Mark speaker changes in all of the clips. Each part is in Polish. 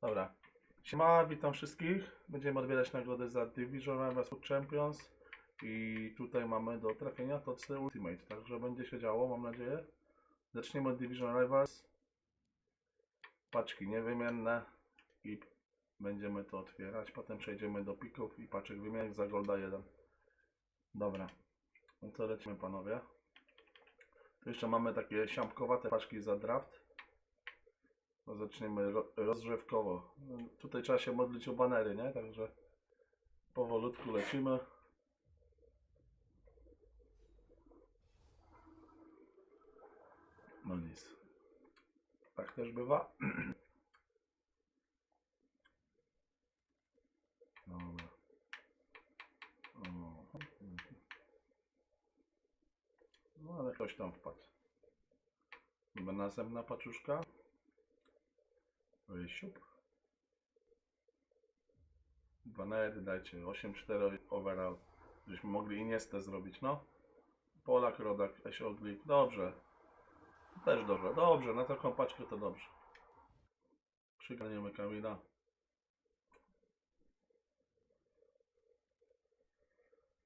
Speaker 1: Dobra. Siema, witam wszystkich. Będziemy odbierać nagrody za Division Food Champions. I tutaj mamy do trafienia Tocy Ultimate, także będzie się działo, mam nadzieję. Zaczniemy od Division Rivals. Paczki niewymienne i będziemy to otwierać. Potem przejdziemy do pików i paczek wymiennych za Golda 1. Dobra. No to lecimy panowie. Tu jeszcze mamy takie siampkowate paczki za draft. No zaczniemy ro rozrzewkowo. No, Tutaj trzeba się modlić o banery, nie? Także powolutku lecimy. No nic. Tak też bywa. Dobra. No ale ktoś tam wpadł. Chyba następna paczuszka. Siup. Banery dajcie. 8-4 overall. Żeśmy mogli Iniestę zrobić, no. Polak, Rodak, Esioglik. Dobrze. Też dobrze. Dobrze, na taką paczkę to dobrze. Przyganiemy Kamila.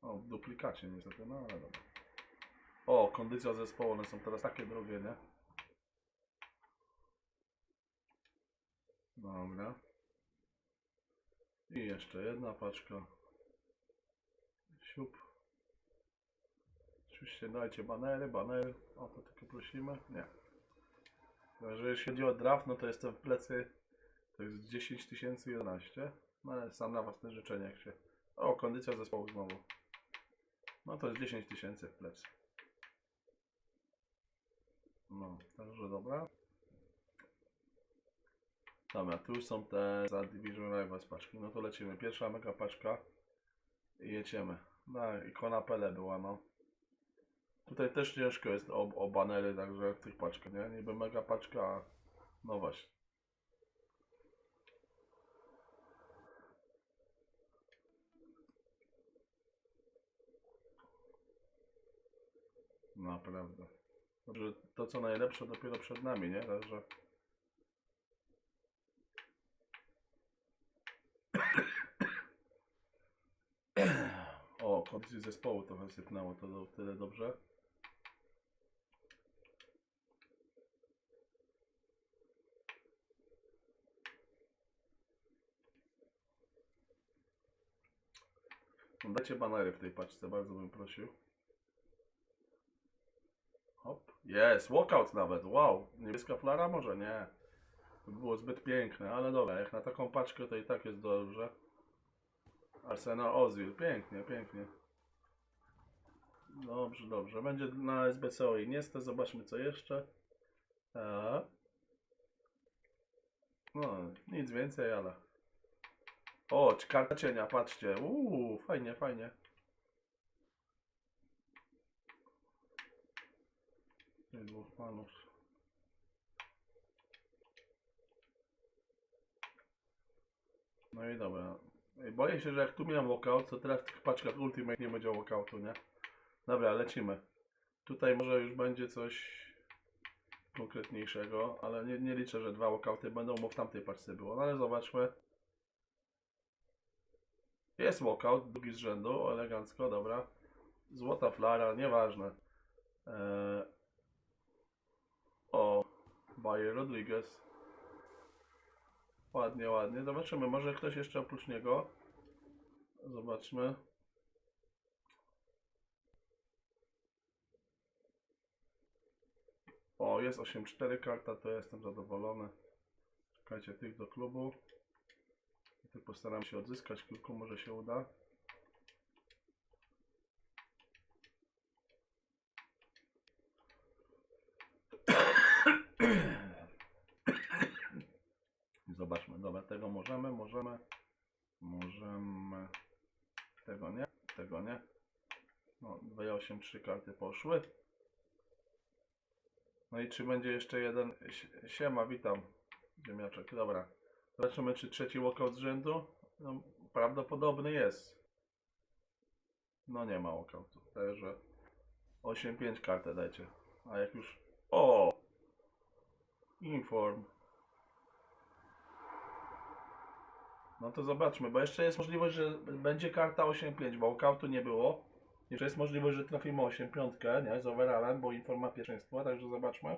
Speaker 1: O, w duplikacie niestety, no ale dobra. O, kondycja zespołu, one są teraz takie drogie, nie? Dobra. I jeszcze jedna paczka. Siup. Oczywiście dajcie banery, banery. O to tylko prosimy. Nie. Także jeśli chodzi o draft, no to jestem w plecy. To jest 10 011. No ale sam na własne życzenie jak się. O, kondycja zespołu znowu. No to jest 10 tysięcy w plecy. No, także dobra. Dobra, tu już są te za Division Rivals paczki. No to lecimy. Pierwsza mega paczka. I jedziemy. No, ikona Pele była, no. Tutaj też ciężko jest o, o banery, także w tych paczkach, nie? Niby mega paczka, a no właśnie. Naprawdę. Dobrze, to co najlepsze dopiero przed nami, nie? Także... O, kondycji zespołu trochę sypnęło, to do, tyle dobrze. No, Dajcie banery w tej paczce, bardzo bym prosił. Hop. Jest, walkout nawet, wow. Niebieska flara może nie. To by było zbyt piękne, ale dobra, jak na taką paczkę to i tak jest dobrze. Arsenal Ozil, pięknie, pięknie. Dobrze, dobrze. Będzie na SBCO i niestety, zobaczmy co jeszcze. A. No, nic więcej, ale. O, karta cienia, patrzcie. Uuu, fajnie, fajnie. Dwóch panów. No i dobra. Boję się, że jak tu miałem walkout, to teraz w tych paczkach Ultimate nie będzie walkoutu, nie? Dobra, lecimy. Tutaj może już będzie coś konkretniejszego, ale nie, nie liczę, że dwa walkouty będą, bo w tamtej paczce było. No ale zobaczmy. Jest walkout, drugi z rzędu, elegancko, dobra. Złota flara, nieważne. Eee... O, Bayer Rodriguez. Ładnie, ładnie. Zobaczymy, może ktoś jeszcze oprócz niego. Zobaczmy. Jest 8-4 karta, to ja jestem zadowolony. Czekajcie tych do klubu. I tu postaram się odzyskać kilku, może się uda. Zobaczmy, dobra, tego możemy, możemy, możemy, tego nie, tego nie. No, 283 karty poszły. No i czy będzie jeszcze jeden, Sie- siema, witam, ziemniaczek, dobra. Zobaczymy, czy trzeci walkout z rzędu, no, prawdopodobny jest. No nie ma walkoutu, także 8-5 kartę dajcie, a jak już, o! Inform. No to zobaczmy, bo jeszcze jest możliwość, że będzie karta 8-5, bo walkoutu nie było. Jeszcze jest możliwość, że trafimy 8-5, nie? Z overallem, bo Inform ma pierwszeństwo, także zobaczmy.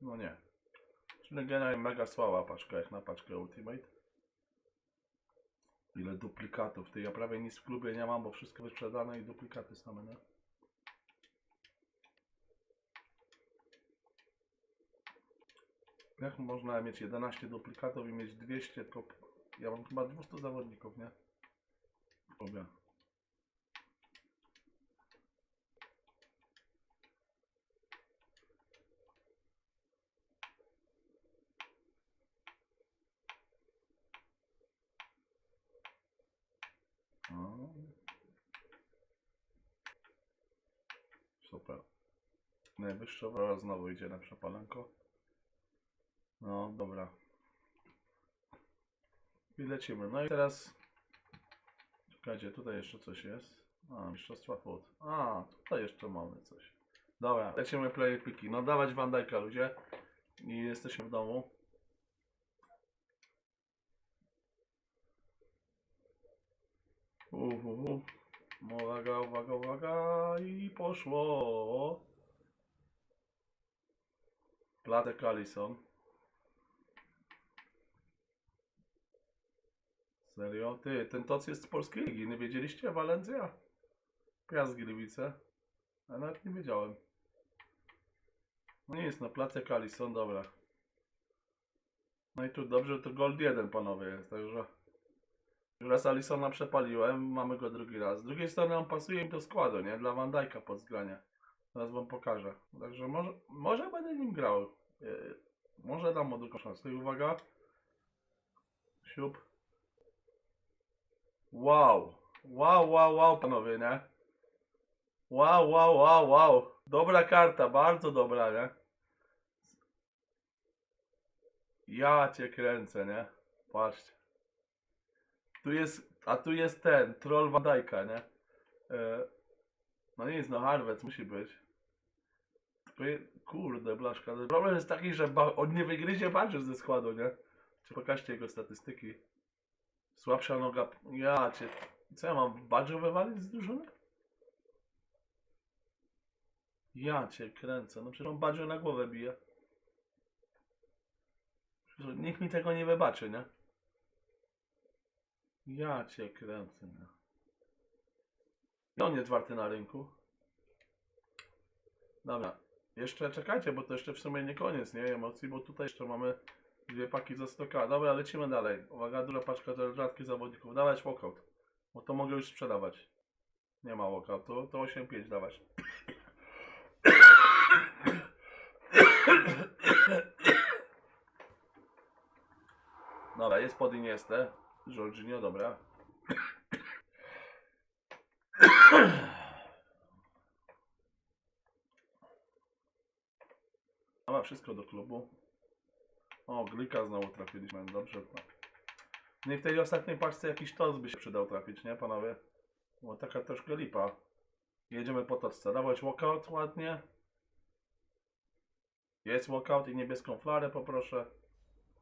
Speaker 1: No nie. Czyli generalnie mega słaba paczka, jak na paczkę Ultimate. Ile duplikatów, ty ja prawie nic w klubie nie mam, bo wszystko wysprzedane i duplikaty same, nie? Jak można mieć 11 duplikatów i mieć 200, tylko ja mam chyba 200 zawodników, nie? O. Super. Najwyższa wroga znowu idzie na przepalenko. No, dobra. I lecimy. No i teraz... Czekajcie, tutaj jeszcze coś jest. A, mistrzostwa food. A, tutaj jeszcze mamy coś. Dobra, lecimy player piki. No dawać Van Dijk'a ludzie. I jesteśmy w domu. Uhu. Uwaga, uwaga, uwaga. I poszło. Platek Allison. Serio? Ty, ten toc jest z polskiej ligi, nie wiedzieliście? Walencja? Piast Gliwice. A nawet nie wiedziałem. No jest no, Placek Allison, dobra. No i tu dobrze, to Gold 1 panowie jest, także... Raz Alisona przepaliłem, mamy go drugi raz. Z drugiej strony on pasuje mi do składu, nie? Dla Van Dijk'a pod zgranie. Teraz wam pokażę. Także może, może będę nim grał. Yy, może dam mu drugą szansę. I uwaga. Siup. Wow. Wow, wow, wow, panowie, nie? Wow, wow, wow, wow. Dobra karta, bardzo dobra, nie? Ja cię kręcę, nie? Patrzcie. Tu jest, a tu jest ten, troll Van Dijk'a, nie? E, no jest, no Harvard musi być. Kurde, blaszka. Problem jest taki, że on nie wygryzie badger ze składu, nie? Czy pokażcie jego statystyki. Słabsza noga. Ja cię. Co ja mam? Badger wywalić z drużyny? Ja cię kręcę. No przecież on badger na głowę bije. Nikt mi tego nie wybaczy, nie? Ja cię kręcę, nie? I on jest warty na rynku. Dobra. Jeszcze czekajcie, bo to jeszcze w sumie nie koniec, nie? Emocji, bo tutaj jeszcze mamy dwie paki za 100k. Dobra, lecimy dalej. Uwaga, duża paczka do rzadkich zawodników. Dawać walkout. Bo to mogę już sprzedawać. Nie ma walkoutu, to 8-5 dawać. Dobra, jest pod Iniestę. Jorginho, dobra. Ma wszystko do klubu. O, Glika znowu trafiliśmy, dobrze. Nie w tej ostatniej paczce jakiś tos by się przydał trafić, nie panowie? Bo taka troszkę lipa. Jedziemy po toczce. Dawać walkout ładnie. Jest walkout i niebieską flarę poproszę.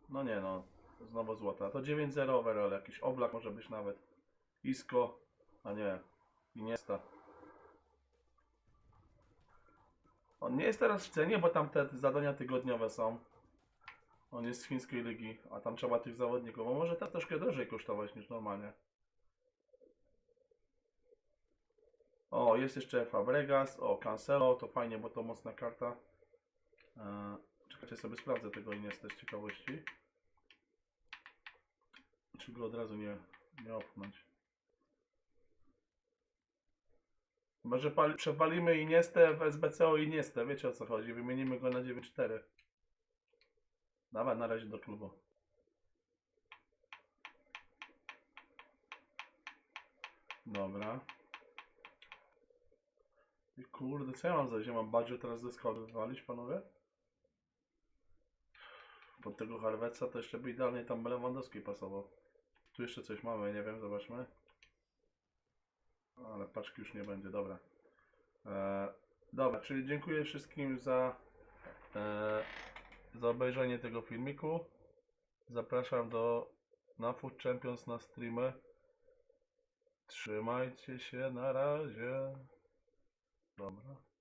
Speaker 1: No nie no, znowu złota. To 9-0 overall, jakiś oblak może być nawet. Isko, a nie, Iniesta. On nie jest teraz w cenie, bo tam te zadania tygodniowe są. On jest z chińskiej ligi, a tam trzeba tych zawodników. A może to troszkę drożej kosztować niż normalnie. O, jest jeszcze Fabregas, o Cancelo, to fajnie, bo to mocna karta. Eee, czekajcie, sobie sprawdzę tego Iniesta z ciekawości. Czy go od razu nie, nie opchnąć. Może pal- przepalimy Iniestę w SBC o Iniestę, wiecie o co chodzi, wymienimy go na 9-4. Dawaj na razie do klubu. Dobra. I kurde, co ja mam zrobić? Ja mam budżet teraz składu wywalić, panowie? Pod tego Harveca to jeszcze by idealnie tam Lewandowski pasował. Tu jeszcze coś mamy, nie wiem, zobaczmy. Ale paczki już nie będzie, dobra. Eee, Dobra, czyli dziękuję wszystkim za, e, za obejrzenie tego filmiku. Zapraszam do na Food Champions na streamy. Trzymajcie się, na razie. Dobra.